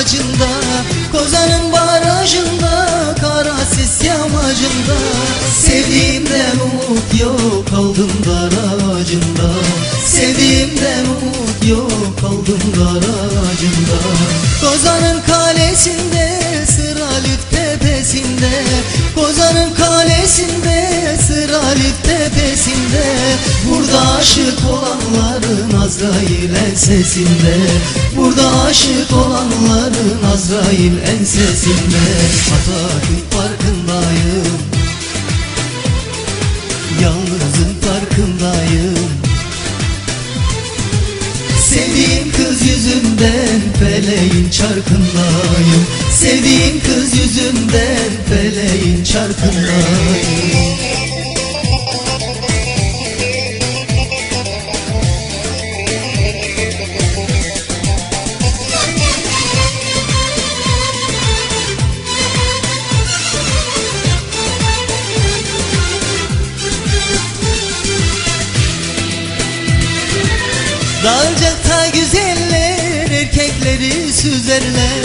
ağacında Kozanın barajında Kara sis yamacında. Sevdiğimden umut yok Kaldım dar ağacında Sevdiğimden umut yok Kaldım dar ağacında Kozanın kalesinde Sıra lütfepesinde Kozanın kalesinde tepesinde Burada aşık olanların Azrail ensesinde. Burada aşık olanların Azrail ensesinde. Atatürk farkındayım. Yalnızın farkındayım. Sevdiğim kız yüzünden feleğin çarkındayım. Sevdiğim kız yüzünden feleğin çarkındayım Dağcakta güzeller erkekleri süzerler.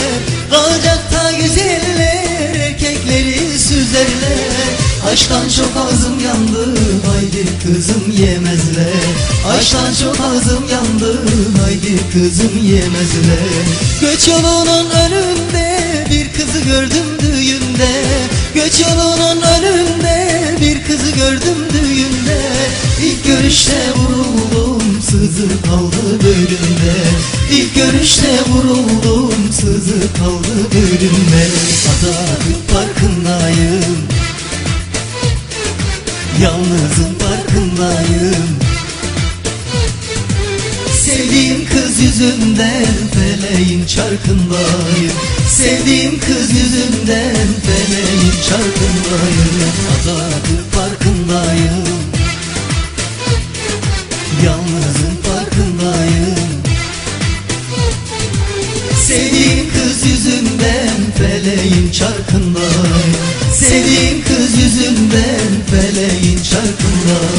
Dağcakta güzeller erkekleri süzerler. Aşktan çok ağzım yandı haydi kızım yemezler. Aşktan çok ağzım yandı haydi kızım yemezler. Göç yolunun önünde bir kızı gördüm düğünde. Göç yolunun önünde bir kızı gördüm düğünde. İlk görüşte vuruldum sızı İlk görüşte vuruldum sızı kaldı bölümde Atatürk farkındayım. Yalnızın farkındayım. Sevdiğim kız yüzünden feleğin çarkındayım. Sevdiğim kız yüzünden feleğin çarkındayım. Atatürk farkındayım yüzünden feleğin çarkındayım Sevdiğim kız yüzünden feleğin çarkındayım